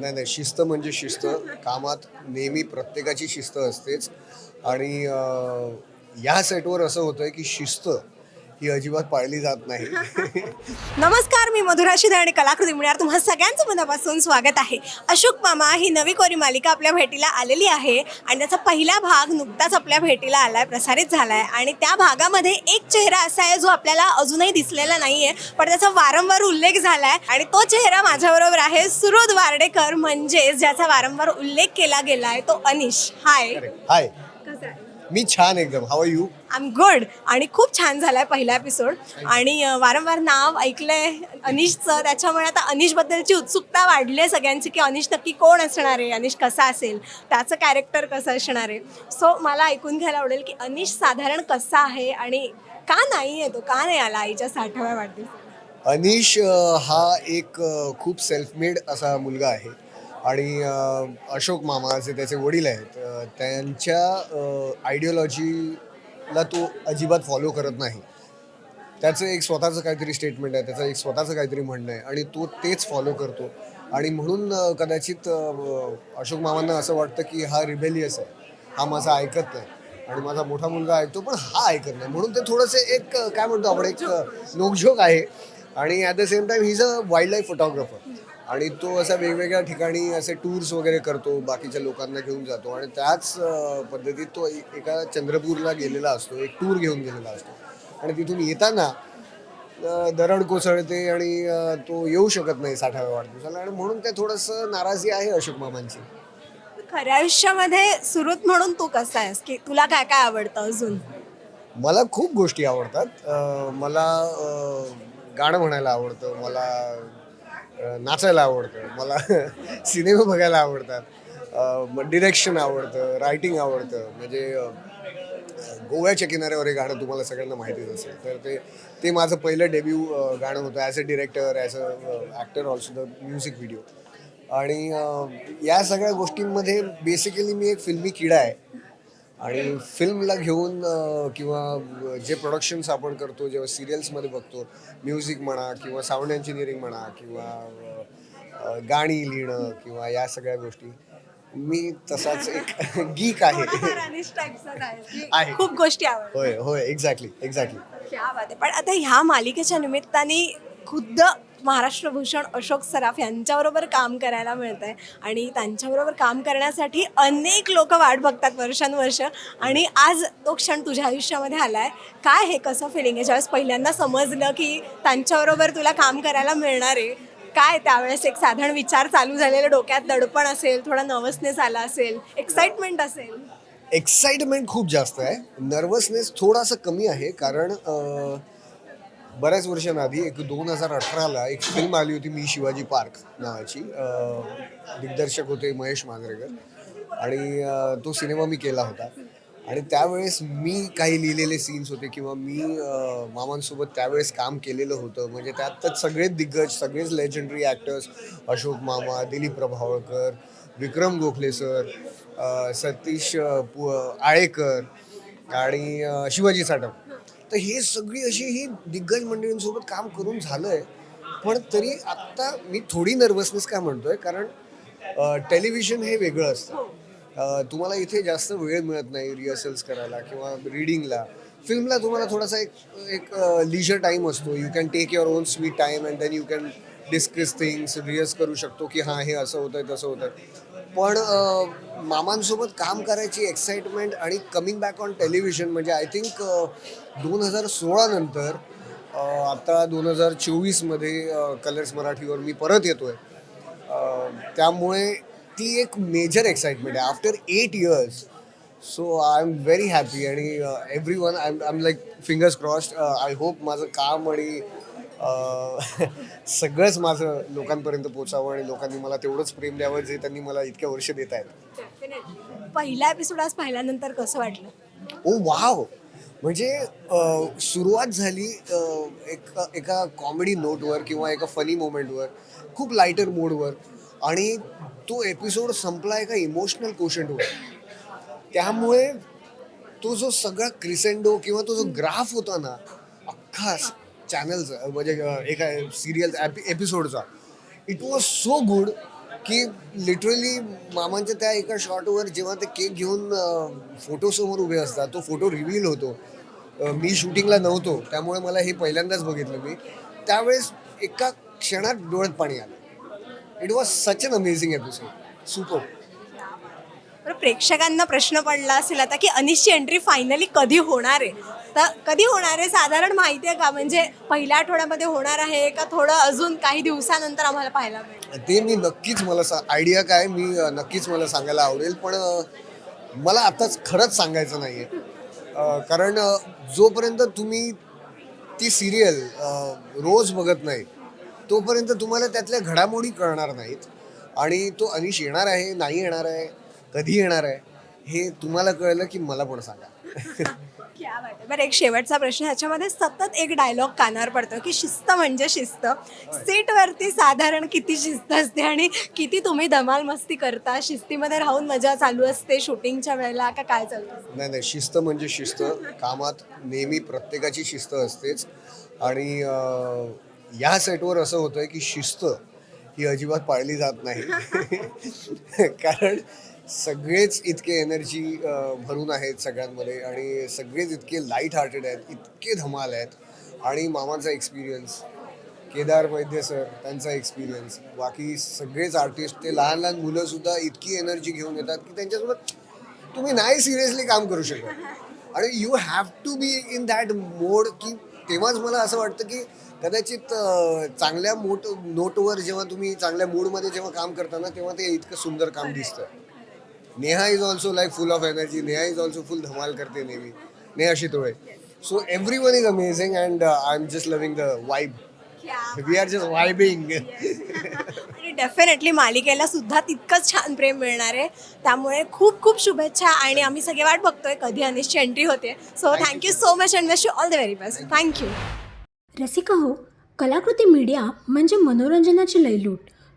नाही नाही शिस्त म्हणजे शिस्त. कामात नेहमी प्रत्येकाची शिस्त असतेच. आणि या सेटवर असं होतंय की शिस्त ही अजिबात पाळली जात नाही. नमस्कार मी मधुरा शिधे आणि कलाकृती मिळणार तुम्हा सगळ्यांचं मनापासून स्वागत आहे. अशोक मामा ही नवी कोरी मालिका आपल्या भेटीला आलेली आहे आणि त्याचा पहिला भाग नुकताच आपल्या भेटीला आलाय प्रसारित झालाय. आणि त्या भागामध्ये एक चेहरा असा आहे जो आपल्याला अजूनही दिसलेला नाहीये पण त्याचा वारंवार उल्लेख झालाय. आणि तो चेहरा माझ्याबरोबर आहे सुरोध वार्डेकर म्हणजेच ज्याचा वारंवार उल्लेख केला गेलाय तो अनिश. हाय हाय आहे मी छान एकदम. How you I am good आणि खूप छान झालाय पहिला एपिसोड आणि अं, वारंवार नाव ऐकलंय अनिशचं त्याच्यामुळे आता अनिशबद्दलची उत्सुकता वाढली आहे सगळ्यांची की अनिश नक्की कोण असणार आहे? अनिश कसा असेल? त्याचं कॅरेक्टर कसं असणार आहे? सो मला ऐकून घ्यायला आवडेल की अनिश साधारण कसा आहे आणि का नाही आहे तो? का नाही आला आईच्या साठाव्या वाढदिवसाला? अनिश अ, हा एक अ, खूप सेल्फ मेड असा मुलगा आहे. आणि अशोक मामा जे त्याचे वडील आहेत त्यांच्या आयडिओलॉजीला तो अजिबात फॉलो करत नाही. त्याचं एक स्वतःचं काहीतरी स्टेटमेंट आहे त्याचं एक स्वतःचं काहीतरी म्हणणं आहे आणि तो तेच फॉलो करतो. आणि म्हणून कदाचित अशोक मामांना असं वाटतं की हा रिबेलियस आहे हा माझा ऐकत नाही आणि माझा मोठा मुलगा ऐकतो पण हा ऐकत नाही. म्हणून ते थोडंसं एक काय म्हणतो आपण एक नोकझोक आहे. आणि at the same time he is a wildlife photographer आणि तो असा वेगवेगळ्या ठिकाणी असे टूर्स वगैरे करतो बाकीच्या लोकांना घेऊन जातो. आणि त्याच पद्धतीत तो एका चंद्रपूरला गेलेला असतो एक टूर घेऊन गेलेला असतो. आणि तिथून येताना दरड कोसळते आणि तो येऊ शकत नाही साठाव्या वाढदिवसाला. आणि म्हणून ते थोडंसं नाराजी आहे अशोक मामांची. खऱ्या आयुष्यामध्ये सुरुत म्हणून तू कसा आहेस? की तुला काय काय आवडतं अजून? मला खूप गोष्टी आवडतात. मला गाणं म्हणायला आवडतं. मला नाचायला आवडतं. मला सिनेमा बघायला आवडतात. डिरेक्शन आवडतं रायटिंग आवडतं. म्हणजे गोव्याच्या किनाऱ्यावर हे गाणं तुम्हाला सगळ्यांना माहितीच असेल. तर ते ते माझं पहिलं डेब्यू गाणं होतं as a director as a actor also the music video आणि या सगळ्या गोष्टींमध्ये बेसिकली मी एक फिल्मी किडा आहे. आणि फिल्मला घेऊन किंवा जे प्रोडक्शन्स आपण करतो जेव्हा सिरियल्समध्ये बघतो म्युझिक म्हणा किंवा साऊंड इंजिनिअरिंग म्हणा किंवा गाणी लिहिणं किंवा या सगळ्या गोष्टी मी तसाच एक गीक आहे. खूप गोष्टी होय होय एक्झॅक्टली एक्झॅक्टली क्या बात आहे पण आता ह्या मालिकेच्या निमित्ताने खुद्द महाराष्ट्र भूषण अशोक सराफ यांच्याबरोबर काम करायला मिळत आहे आणि त्यांच्याबरोबर काम करण्यासाठी अनेक लोक वाट बघतात वर्षानुवर्ष. आणि आज तो क्षण तुझ्या आयुष्यामध्ये आला आहे काय हे कसं फिलिंग आहे? ज्यावेळेस पहिल्यांदा समजलं की त्यांच्याबरोबर तुला काम करायला मिळणार आहे काय त्यावेळेस एक साधारण विचार चालू झालेला? डोक्यात दडपण असेल थोडा नर्वसनेस आला असेल एक्साइटमेंट असेल? एक्साइटमेंट खूप जास्त आहे. नर्वसनेस थोडासा कमी आहे कारण बऱ्याच वर्षांआधी एक दोन हजार अठराला एक फिल्म आली होती मी शिवाजी पार्क नावाची. दिग्दर्शक होते महेश मांजरेकर. आणि तो सिनेमा मी केला होता. आणि त्यावेळेस मी काही लिहिलेले सीन्स होते किंवा मी मामांसोबत त्यावेळेस काम केलेलं होतं. म्हणजे त्यातच सगळेच दिग्गज सगळेच लेजेंडरी ॲक्टर्स अशोक मामा दिलीप प्रभावळकर विक्रम गोखले सर सतीश पु आळेकर आणि शिवाजी साठव तर हे सगळी अशी ही दिग्गज मंडळींसोबत काम करून झालं आहे पण तरी आत्ता मी थोडी नर्वसनेस का म्हणतोय? कारण टेलिव्हिजन हे वेगळं असतं. तुम्हाला इथे जास्त वेळ मिळत नाही रिहर्सल्स करायला किंवा रिडिंगला फिल्मला तुम्हाला थोडासा एक एक लिजर टाईम असतो. You can take your own sweet time and then you can discuss things rehearse करू शकतो की हां हे असं होतंय तसं होतं पण मामांसोबत काम करायची एक्साइटमेंट आणि कमिंग बॅक ऑन टेलिव्हिजन म्हणजे आय थिंक दोन हजार सोळा नंतर आता दोन हजार चोवीसमध्ये कलर्स मराठीवर मी परत येतोय. आहे त्यामुळे ती एक मेजर एक्साइटमेंट आहे. After eight years so I am very happy आणि everyone I I am like fingers crossed I hope माझं काम आणि सगळंच माझं लोकांपर्यंत पोचावं आणि लोकांनी मला तेवढंच प्रेम द्यावं जे त्यांनी मला इतक्या वर्ष देत आहेत. पहिला एपिसोड आज पाहिल्यानंतर कसं वाटलं? Oh wow! म्हणजे सुरुवात झाली एक एका कॉमेडी नोटवर किंवा एका फनी मोमेंटवर खूप लाईटर मोडवर आणि तो एपिसोड संपला एका इमोशनल कोशंटवर त्यामुळे तो जो सगळा क्रिसेंडो किंवा तो जो ग्राफ होता ना अख्खा चॅनलचा म्हणजे एका सिरियल एपिसोडचा इट वॉज सो गुड की लिटरली मामांच्या त्या एका शॉटवर जेव्हा ते केक घेऊन फोटोसमोर उभे असतात तो फोटो रिव्हील होतो. मी शूटिंगला नव्हतो त्यामुळे मला हे पहिल्यांदाच बघितलं मी. त्यावेळेस एका क्षणात डोळ्यात पाणी आलं. It was such an amazing episode super तर प्रेक्षकांना प्रश्न पडला असेल आता की अनिशची एंट्री फायनली कधी होणार आहे? तर कधी होणार आहे? साधारण माहिती आहे का? म्हणजे पहिल्या आठवड्यामध्ये होणार आहे का थोडं अजून काही दिवसानंतर आम्हाला पाहायला मिळेल? ते मी नक्कीच मला सा आयडिया काय? मी अ, नक्कीच मला सांगायला आवडेल पण अ, मला आताच खरंच सांगायचं नाही आहे कारण अ, जोपर्यंत तुम्ही ती सिरियल रोज बघत नाही तोपर्यंत तुम्हाला त्यातल्या घडामोडी कळणार नाहीत. आणि तो अनिश येणार आहे नाही येणार आहे कधी येणार आहे हे तुम्हाला कळलं की मला पण सांगा. क्या बात आहे. बरं एक शेवटचा प्रश्न. ह्याच्यामध्ये सतत एक डायलॉग कानावर पडतो की शिस्त म्हणजे शिस्त. सीटवरती साधारण किती शिस्त असते आणि किती तुम्ही धमाल मस्ती करता? शिस्तीमध्ये राहून मजा चालू असते शूटिंगच्या वेळेला का काय चालू असतं? नाही नाही शिस्त म्हणजे शिस्त. कामात नेहमी प्रत्येकाची शिस्त असतेच. आणि अं, या सेटवर असं होतंय की शिस्त ही अजिबात पाळली जात नाही. कारण सगळेच इतके एनर्जी भरून आहेत सगळ्यांमध्ये आणि सगळेच इतके लाइट हार्टेड आहेत इतके धमाल आहेत. आणि मामाचा एक्सपिरियन्स केदार वैद्य सर त्यांचा एक्सपिरियन्स बाकी सगळेच आर्टिस्ट ते लहान लहान मुलंसुद्धा इतकी एनर्जी घेऊन येतात की त्यांच्यासोबत तुम्ही नाही सिरियसली काम करू शकत. आणि you have to be in that mode की तेव्हाच मला असं वाटतं की कदाचित चांगल्या मोट नोटवर जेव्हा तुम्ही चांगल्या मूडमध्ये जेव्हा काम करता ना तेव्हा ते इतकं सुंदर काम दिसतं. Neha is also like full of energy Neha is also full धमाल करते नेहमी. Neha Shitole. So everyone is amazing and I am just loving the vibe we are just vibing आणि डेफिनेटली मालिकेला सुद्धा तितकंच छान प्रेम मिळणार आहे. त्यामुळे खूप खूप शुभेच्छा आणि आम्ही सगळे वाट बघतोय. कधी अनिशची एंट्री होते. So thank you so much and wish you all the very best thank you Rasika हो कलाकृती मीडिया म्हणजे मनोरंजनाची लयलूट.